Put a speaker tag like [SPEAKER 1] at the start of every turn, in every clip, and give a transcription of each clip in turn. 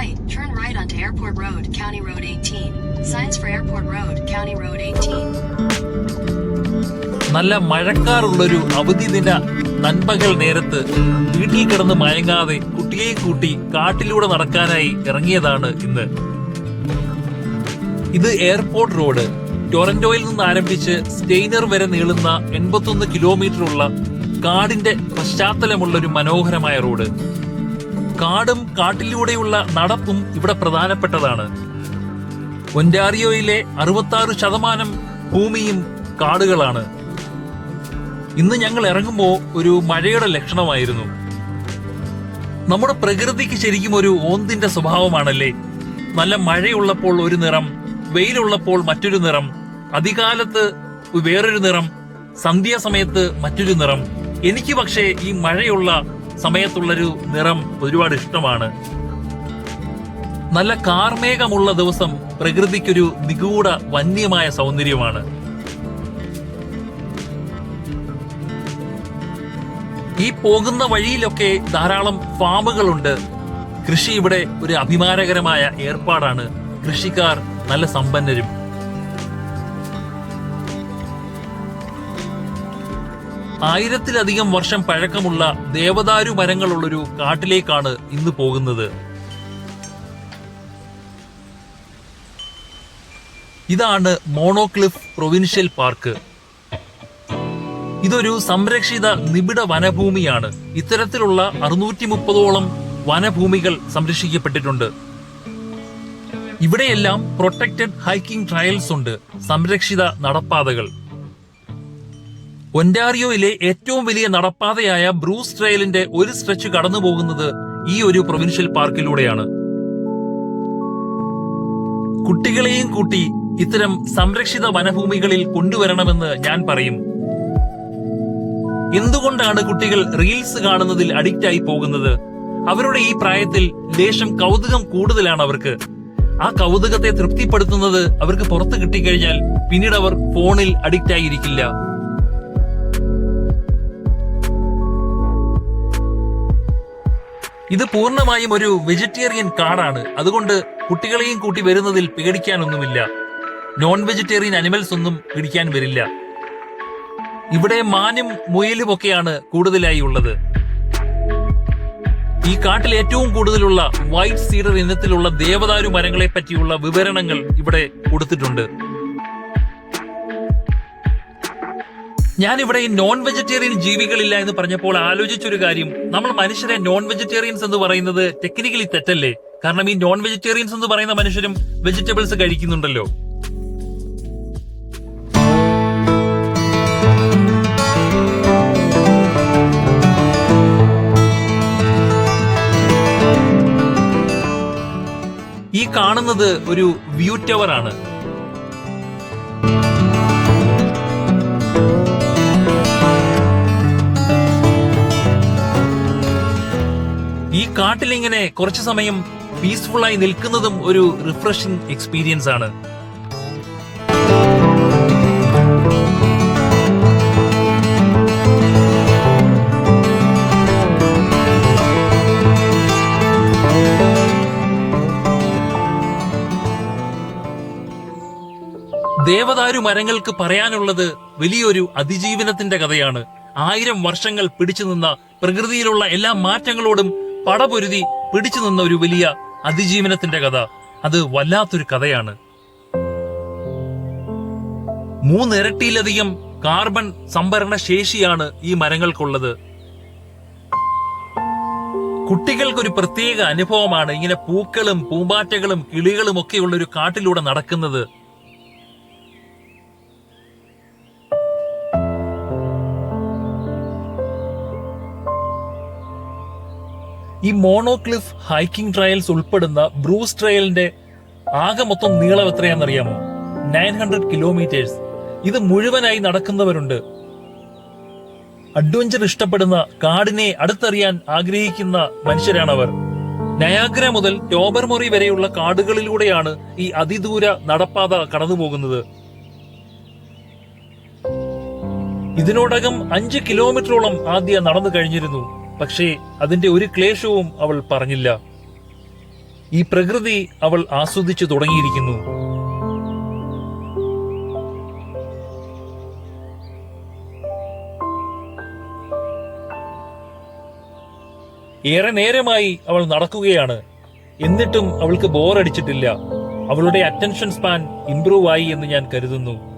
[SPEAKER 1] light, turn right onto Airport Road, County Road 18. Signs for Airport Road, County Road 18.
[SPEAKER 2] നല്ല മഴക്കാറുള്ളൊരു അവധി ദിന നൻപകൽ നേരത്ത് വീട്ടിൽ കിടന്ന് മയങ്ങാതെ കുട്ടിയെയും കൂട്ടി കാട്ടിലൂടെ നടക്കാനായി ഇറങ്ങിയതാണ് ഇന്ന് ഇത് എയർപോർട്ട് റോഡ് ടൊറന്റോയിൽ നിന്ന് ആരംഭിച്ച് സ്റ്റെയ്നർ വരെ നീളുന്ന എൺപത്തൊന്ന് കിലോമീറ്റർ ഉള്ള കാടിന്റെ പശ്ചാത്തലമുള്ള ഒരു മനോഹരമായ റോഡ് കാടും കാട്ടിലൂടെയുള്ള നടപ്പും ഇവിടെ പ്രധാനപ്പെട്ടതാണ്. ഒന്റാറിയോയിലെ അറുപത്തി ശതമാനം ഭൂമിയും കാടുകളാണ്. ഇന്ന് ഞങ്ങൾ ഇറങ്ങുമ്പോൾ ഒരു മഴയുടെ ലക്ഷണമായിരുന്നു. നമ്മുടെ പ്രകൃതിക്ക് ശരിക്കും ഒരു ഓന്തിന്റെ സ്വഭാവമാണല്ലേ? നല്ല മഴയുള്ളപ്പോൾ ഒരു നിറം വെയിലുള്ളപ്പോൾ മറ്റൊരു നിറം അധികാലത്ത് വേറൊരു നിറം സന്ധ്യാസമയത്ത് മറ്റൊരു നിറം. എനിക്ക് പക്ഷേ ഈ മഴയുള്ള സമയത്തുള്ളൊരു നിറം ഒരുപാട് ഇഷ്ടമാണ്. നല്ല കാർമേഘമുള്ള ദിവസം പ്രകൃതിക്കൊരു നിഗൂഢ വന്യമായ സൗന്ദര്യമാണ്. ഈ പോകുന്ന വഴിയിലൊക്കെ ധാരാളം ഫാമുകളുണ്ട്. കൃഷി ഇവിടെ ഒരു അഭിമാനകരമായ ഏർപ്പാടാണ്. കൃഷിക്കാർ നല്ല സമ്പന്നരും. ആയിരത്തിലധികം വർഷം പഴക്കമുള്ള ദേവദാരു മരങ്ങളുള്ളൊരു കാട്ടിലേക്കാണ് ഇന്ന് പോകുന്നത്. ഇതാണ് മോണോക്ലിഫ് പ്രൊവിൻഷ്യൽ പാർക്ക്. ഇതൊരു സംരക്ഷിത നിബിഡ വനഭൂമിയാണ്. ഇത്തരത്തിലുള്ള അറുന്നൂറ്റി മുപ്പതോളം വനഭൂമികൾ സംരക്ഷിക്കപ്പെട്ടിട്ടുണ്ട്. ഇവിടെയെല്ലാം പ്രൊട്ടക്റ്റഡ് ഹൈക്കിംഗ് ട്രയൽസ് ഉണ്ട് സംരക്ഷിത നടപ്പാതകൾ. ഒന്റാറിയോയിലെ ഏറ്റവും വലിയ നടപ്പാതയായ ബ്രൂസ് ട്രെയിലിന്റെ ഒരു സ്ട്രെച്ച് കടന്നു പോകുന്നത് ഈ ഒരു പ്രൊവിൻഷ്യൽ പാർക്കിലൂടെയാണ്. കുട്ടികളെയും കൂട്ടി ഇത്തരം സംരക്ഷിത വനഭൂമികളിൽ കൊണ്ടുവരണമെന്ന് ഞാൻ പറയും. എന്തുകൊണ്ടാണ് കുട്ടികൾ റീൽസ് കാണുന്നതിൽ അഡിക്റ്റ് ആയി പോകുന്നത്? അവരുടെ ഈ പ്രായത്തിൽ ലേശം കൗതുകം കൂടുതലാണ് അവർക്ക്. ആ കൗതുകത്തെ തൃപ്തിപ്പെടുത്തുന്നത് അവർക്ക് പുറത്ത് കിട്ടിക്കഴിഞ്ഞാൽ പിന്നീട് അവർ ഫോണിൽ അഡിക്റ്റ് ആയിരിക്കില്ല. ഇത് പൂർണമായും ഒരു വെജിറ്റേറിയൻ കാടാണ്. അതുകൊണ്ട് കുട്ടികളെയും കൂട്ടി വരുന്നതിൽ പേടിക്കാനൊന്നുമില്ല. നോൺ വെജിറ്റേറിയൻ അനിമൽസ് ഒന്നും പിടിക്കാൻ വരില്ല. ഇവിടെ മാനും മുയലും ഒക്കെയാണ് കൂടുതലായി ഉള്ളത്. ഈ കാട്ടിൽ ഏറ്റവും കൂടുതലുള്ള വൈറ്റ് സീഡർ ഇനത്തിലുള്ള ദേവദാരു മരങ്ങളെ പറ്റിയുള്ള വിവരണങ്ങൾ ഇവിടെ കൊടുത്തിട്ടുണ്ട്. ഞാൻ ഇവിടെ നോൺ വെജിറ്റേറിയൻ ജീവികളില്ല എന്ന് പറഞ്ഞപ്പോൾ ആലോചിച്ചൊരു കാര്യം. നമ്മൾ മനുഷ്യരെ നോൺ വെജിറ്റേറിയൻസ് എന്ന് പറയുന്നത് ടെക്നിക്കലി തെറ്റല്ലേ? കാരണം ഈ നോൺ വെജിറ്റേറിയൻസ് എന്ന് പറയുന്ന മനുഷ്യരും വെജിറ്റബിൾസ് കഴിക്കുന്നുണ്ടല്ലോ. ഈ കാണുന്നത് ഒരു വ്യൂ ടവർ ആണ്. ഈ കാട്ടിലിങ്ങനെ കുറച്ചു സമയം പീസ്ഫുൾ ആയി നിൽക്കുന്നതും ഒരു റിഫ്രഷിംഗ് എക്സ്പീരിയൻസ് ആണ്. ദേവദാരു മരങ്ങൾക്ക് പറയാനുള്ളത് വലിയൊരു അതിജീവനത്തിന്റെ കഥയാണ്. ആയിരം വർഷങ്ങൾ പിടിച്ചു നിന്ന പ്രകൃതിയിലുള്ള എല്ലാ മാറ്റങ്ങളോടും പടപൊരുതി പിടിച്ചു നിന്ന ഒരു വലിയ അതിജീവനത്തിന്റെ കഥ. അത് വല്ലാത്തൊരു കഥയാണ്. മൂന്നിരട്ടിയിലധികം കാർബൺ സംഭരണ ശേഷിയാണ് ഈ മരങ്ങൾക്കുള്ളത്. കുട്ടികൾക്കൊരു പ്രത്യേക അനുഭവമാണ് ഇങ്ങനെ പൂക്കളും പൂമ്പാറ്റകളും കിളികളും ഒക്കെയുള്ള ഒരു കാട്ടിലൂടെ നടക്കുന്നത്. ഈ മോണോക്ലിഫ് ഹൈക്കിംഗ് ട്രയൽസ് ഉൾപ്പെടുന്ന ബ്രൂസ് ട്രയലിന്റെ ആകെ മൊത്തം നീളം എത്രയാണെന്നറിയാമോ? നയൻ ഹൺഡ്രഡ് കിലോമീറ്റേഴ്സ് ഇത് മുഴുവനായി നടക്കുന്നവരുണ്ട്. അഡ്വഞ്ചർ ഇഷ്ടപ്പെടുന്ന കാടിനെ അടുത്തറിയാൻ ആഗ്രഹിക്കുന്ന മനുഷ്യരാണവർ. നയാഗ്ര മുതൽ ടോബർമൊറി വരെയുള്ള കാടുകളിലൂടെയാണ് ഈ അതിദൂര നടപ്പാത കടന്നുപോകുന്നത്. ഇതിനോടകം അഞ്ച് കിലോമീറ്ററോളം ആദ്യ നടന്നു കഴിഞ്ഞിരുന്നു. പക്ഷേ അതിന്റെ ഒരു ക്ലേശവും അവൾ പറഞ്ഞില്ല. ഈ പ്രകൃതി അവൾ ആസ്വദിച്ചു തുടങ്ങിയിരിക്കുന്നു. ഏറെ നേരമായി അവൾ നടക്കുകയാണ്. എന്നിട്ടും അവൾക്ക് ബോറടിച്ചിട്ടില്ല. അവളുടെ അറ്റൻഷൻ സ്പാൻ ഇംപ്രൂവ് ആയി എന്ന് ഞാൻ കരുതുന്നു.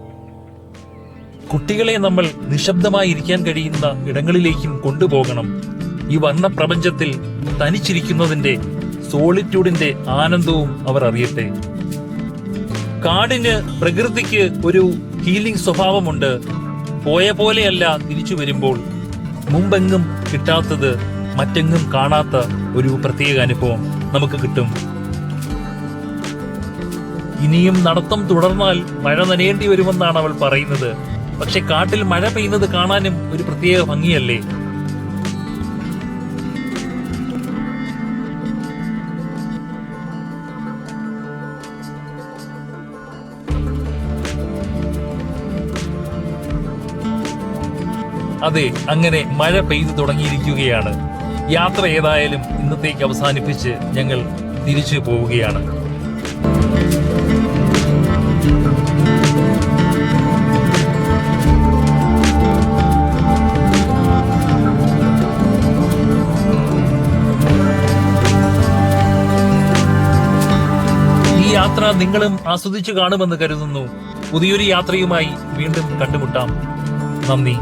[SPEAKER 2] കുട്ടികളെ നമ്മൾ നിശബ്ദമായി ഇരിക്കാൻ കഴിയുന്ന ഇടങ്ങളിലേക്കും കൊണ്ടുപോകണം. ഈ വന്ന പ്രപഞ്ചത്തിൽ തനിച്ചിരിക്കുന്നതിന്റെ സോളിറ്റ്യൂഡിന്റെ ആനന്ദവും അവർ അറിയട്ടെ. കാടിന് പ്രകൃതിക്ക് ഒരു ഹീലിംഗ് സ്വഭാവമുണ്ട്. പോയ പോലെയല്ല തിരിച്ചു വരുമ്പോൾ. മുമ്പെങ്ങും കിട്ടാത്തത് മറ്റെങ്ങും കാണാത്ത ഒരു പ്രത്യേക അനുഭവം നമുക്ക് കിട്ടും. ഇനിയും നടത്തം തുടർന്നാൽ മഴ നനയേണ്ടി വരുമെന്നാണ് അവൾ പറയുന്നത്. പക്ഷെ കാട്ടിൽ മഴ പെയ്യുന്നത് കാണാനും ഒരു പ്രത്യേക ഭംഗിയല്ലേ? അതെ അങ്ങനെ മഴ പെയ്തു തുടങ്ങിയിരിക്കുകയാണ്. യാത്ര ഏതായാലും ഇന്നത്തേക്ക് അവസാനിപ്പിച്ച് ഞങ്ങൾ തിരിച്ചു പോവുകയാണ്. യാത്ര നിങ്ങളും ആസ്വദിച്ചു കാണുമെന്ന് കരുതുന്നു. പുതിയൊരു യാത്രയുമായി വീണ്ടും കണ്ടുമുട്ടാം. നന്ദി.